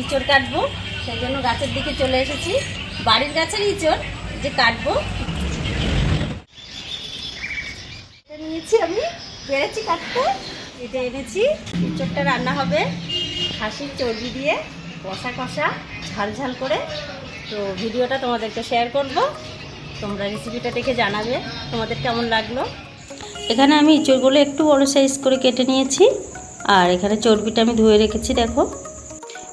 ইঁচড় কাটবো, সেই জন্য গাছের দিকে চলে এসেছি। বাড়ির গাছের ইঁচড় যে কাটবো। নিয়েছি আমি, পেরেছি কাটতে। এটা এনেছি, ইঁচড়টা রান্না হবে। খাসির চর্বি দিয়ে, কষা কষা, ঝাল ঝাল করে। তো ভিডিওটা তোমাদেরকে শেয়ার করব। তোমরা রেসিপিটা দেখে জানাবে, তোমাদের কেমন লাগল। এখানে আমি ইঁচড়গুলো একটু বড় সাইজ করে কেটে নিয়েছি। আর এখানে চর্বিটা আমি ধুয়ে রেখেছি, দেখো।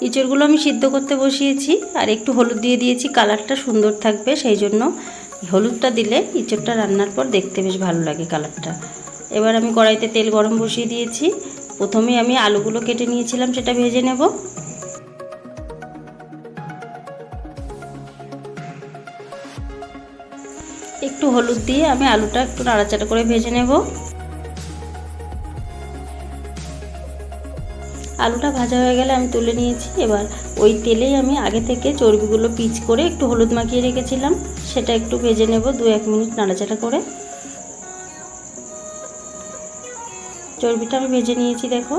ইঁচড়গুলো আমি সিদ্ধ করতে বসিয়েছি আর একটু হলুদ দিয়ে দিয়েছি। কালারটা সুন্দর থাকবে সেই জন্য। হলুদটা দিলে ইঁচড়টা রান্নার পর দেখতে বেশ ভালো লাগে কালারটা। এবার আমি কড়াইতে তেল গরম বসিয়ে দিয়েছি। প্রথমে আমি আলুগুলো কেটে নিয়েছিলাম, সেটা ভেজে নেব। একটু হলুদ দিয়ে আমি আলুটা একটু নাড়াচাড়া করে ভেজে নেব। আলুটা ভাজা হয়ে গেলে আমি তুলে নিয়েছি। এবার ওই তেলেই আমি আগে থেকে চর্বিগুলো পিচ করে একটু হলুদ মাখিয়ে রেখেছিলাম। সেটা একটু ভেজে নেব দু এক মিনিট নাড়াচাড়া করে। চর্বিটা আমি ভেজে নিয়েছি, দেখো।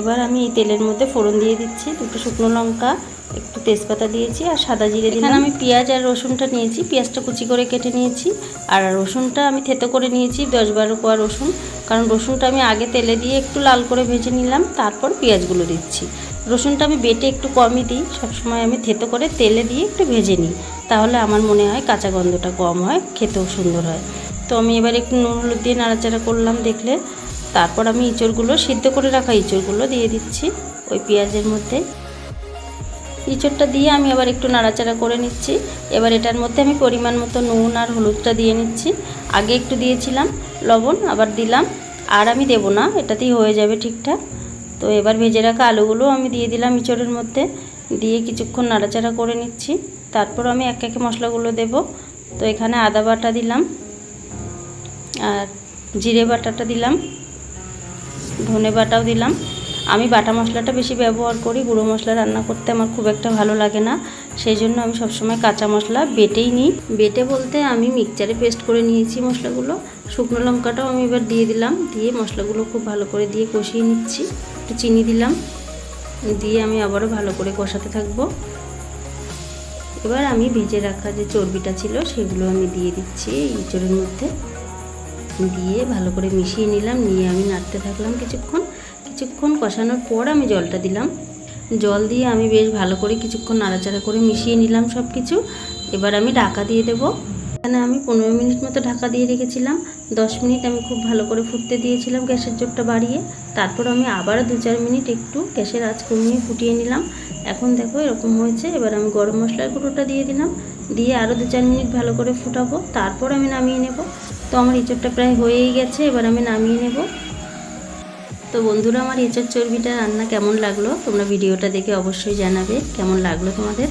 এবার আমি এই তেলের মধ্যে ফোড়ন দিয়ে দিচ্ছি, দুটো শুকনো লঙ্কা একটু তেজপাতা দিয়েছি আর সাদা জিরে দিলাম। আমি পেঁয়াজ আর রসুনটা নিয়েছি, পেঁয়াজটা কুচি করে কেটে নিয়েছি। আর রসুনটা আমি থেতো করে নিয়েছি, দশ বারো কোয়া রসুন। কারণ রসুনটা আমি আগে তেলে দিয়ে একটু লাল করে ভেজে নিলাম, তারপর পেঁয়াজগুলো দিচ্ছি। রসুনটা আমি বেটে একটু কমই দিই, সবসময় আমি থেতো করে তেলে দিয়ে একটু ভেজে নিই। তাহলে আমার মনে হয় কাঁচা গন্ধটা কম হয়, খেতেও সুন্দর হয়। তো আমি এবার একটু নুন হলুদ দিয়ে নাড়াচাড়া করলাম দেখলে। তারপর আমি ইঁচড়গুলো সিদ্ধ করে রাখা ইঁচড়গুলো দিয়ে দিচ্ছি ওই পেঁয়াজের মধ্যে। ইঁচড়টা দিয়ে আমি আবার একটু নাড়াচাড়া করে নিচ্ছি। এবার এটার মধ্যে আমি পরিমাণ মতো নুন আর হলুদটা দিয়ে নিচ্ছি। আগে একটু দিয়েছিলাম, লবণ আবার দিলাম। আর আমি দেবো না, এটাতেই হয়ে যাবে ঠিকঠাক। তো এবার ভেজে রাখা আলুগুলো আমি দিয়ে দিলাম ইঁচড়ের মধ্যে। দিয়ে কিছুক্ষণ নাড়াচাড়া করে নিচ্ছি। তারপর আমি এক একে মশলাগুলো দেব। তো এখানে আদা বাটা দিলাম। আর জিরে বাটাটা দিলাম। ধনে বাটাও দিলাম। আমি বাটা মশলাটা বেশি ব্যবহার করি, গুঁড়ো মশলা রান্না করতে আমার খুব একটা ভালো লাগে না। সেই জন্য আমি সবসময় কাঁচা মশলা বেটেই নিই। বেটে বলতে আমি মিক্সচারে পেস্ট করে নিয়েছি মশলাগুলো। শুকনো লঙ্কাটাও আমি এবার দিয়ে দিলাম। দিয়ে মশলাগুলো খুব ভালো করে দিয়ে কষিয়ে নিচ্ছি। একটু চিনি দিলাম। দিয়ে আমি আবারও ভালো করে কষাতে থাকব। এবার আমি ভেজে রাখা যে চর্বিটা ছিল, সেগুলো আমি দিয়ে দিচ্ছি ইঁচড়ের মধ্যে। দিয়ে ভালো করে মিশিয়ে নিলাম। নিয়ে আমি নাড়তে থাকলাম কিছুক্ষণ। কিছুক্ষণ কষানোর পর আমি জলটা দিলাম। জল দিয়ে আমি বেশ ভালো করে কিছুক্ষণ নাড়াচাড়া করে মিশিয়ে নিলাম সব কিছু এবার আমি ঢাকা দিয়ে দেব। এখানে আমি পনেরো মিনিট মতো ঢাকা দিয়ে রেখেছিলাম। দশ মিনিট আমি খুব ভালো করে ফুটতে দিয়েছিলাম গ্যাসের জোরটা বাড়িয়ে। তারপর আমি আবার দু চার মিনিট একটু গ্যাসের আঁচ কমিয়ে ফুটিয়ে নিলাম। এখন দেখো এরকম হয়েছে। এবার আমি গরম মশলার গুঁড়োটা দিয়ে দিলাম। দিয়ে আরও দু চার মিনিট ভালো করে ফুটাবো। তারপর আমি নামিয়ে নেব। তো আমার এঁচড়টা প্রায় হয়েই গেছে। এবার আমি নামিয়ে নেব। তো বন্ধুরা, আমার এঁচড় চর্বিটা রান্না কেমন লাগল? তোমরা ভিডিওটা দেখে অবশ্যই জানাবে। কেমন লাগল তোমাদের?